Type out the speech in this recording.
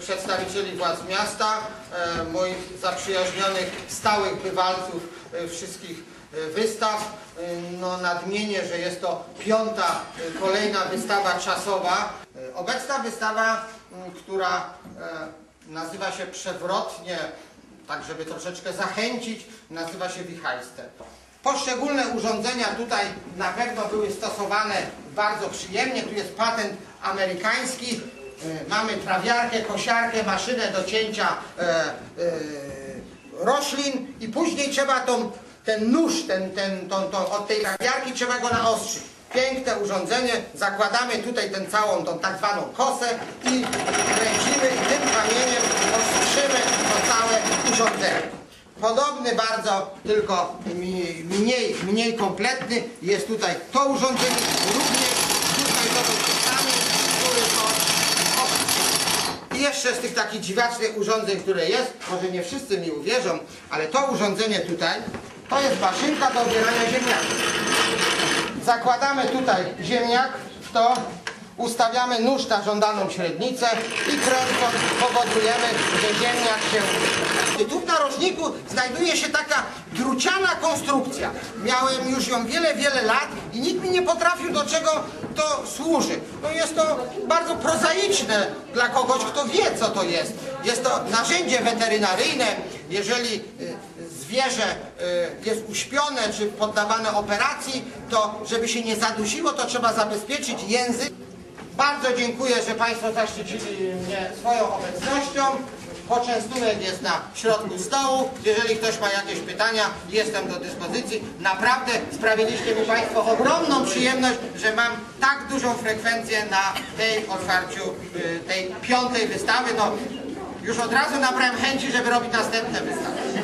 przedstawicieli władz miasta, e, moich zaprzyjaźnionych stałych bywalców e, wszystkich e, wystaw. No nadmienię, że jest to piąta kolejna wystawa czasowa. Obecna wystawa, która nazywa się przewrotnie, tak żeby troszeczkę zachęcić, nazywa się Wichajster. Poszczególne urządzenia tutaj na pewno były stosowane bardzo przyjemnie. Tu jest patent amerykański. E, Mamy trawiarkę, kosiarkę, maszynę do cięcia e, e, roślin i później trzeba tą, ten nóż, ten, ten, tą, tą, od tej trawiarki trzeba go naostrzyć. Piękne urządzenie, zakładamy tutaj tę całą tą tak zwaną kosę i kręcimy tym kamieniem ostrzymy to całe urządzenie. Podobny bardzo, tylko mniej, mniej kompletny jest tutaj to urządzenie, również tutaj to dotyskamy, który to i jeszcze z tych takich dziwacznych urządzeń, które jest, może nie wszyscy mi uwierzą, ale to urządzenie tutaj, to jest maszynka do obierania ziemniaków. Zakładamy tutaj ziemniak w to, ustawiamy nóż na żądaną średnicę i kręcąc powodujemy, że ziemniak się... I tu w narożniku znajduje się taka druciana konstrukcja. Miałem już ją wiele, wiele lat i nikt mi nie potrafił do czego to służy. No jest to bardzo prozaiczne dla kogoś, kto wie co to jest. Jest to narzędzie weterynaryjne, jeżeli y, zwierzę y, jest uśpione czy poddawane operacji, to żeby się nie zadusiło, to trzeba zabezpieczyć język. Bardzo dziękuję, że Państwo zaszczycili mnie swoją obecnością. Poczęstunek jest na środku stołu. Jeżeli ktoś ma jakieś pytania, jestem do dyspozycji. Naprawdę sprawiliście mi Państwo ogromną przyjemność, że mam tak dużą frekwencję na tej otwarciu y, tej piątej wystawy. No, już od razu nabrałem chęci, żeby robić następne wystawy.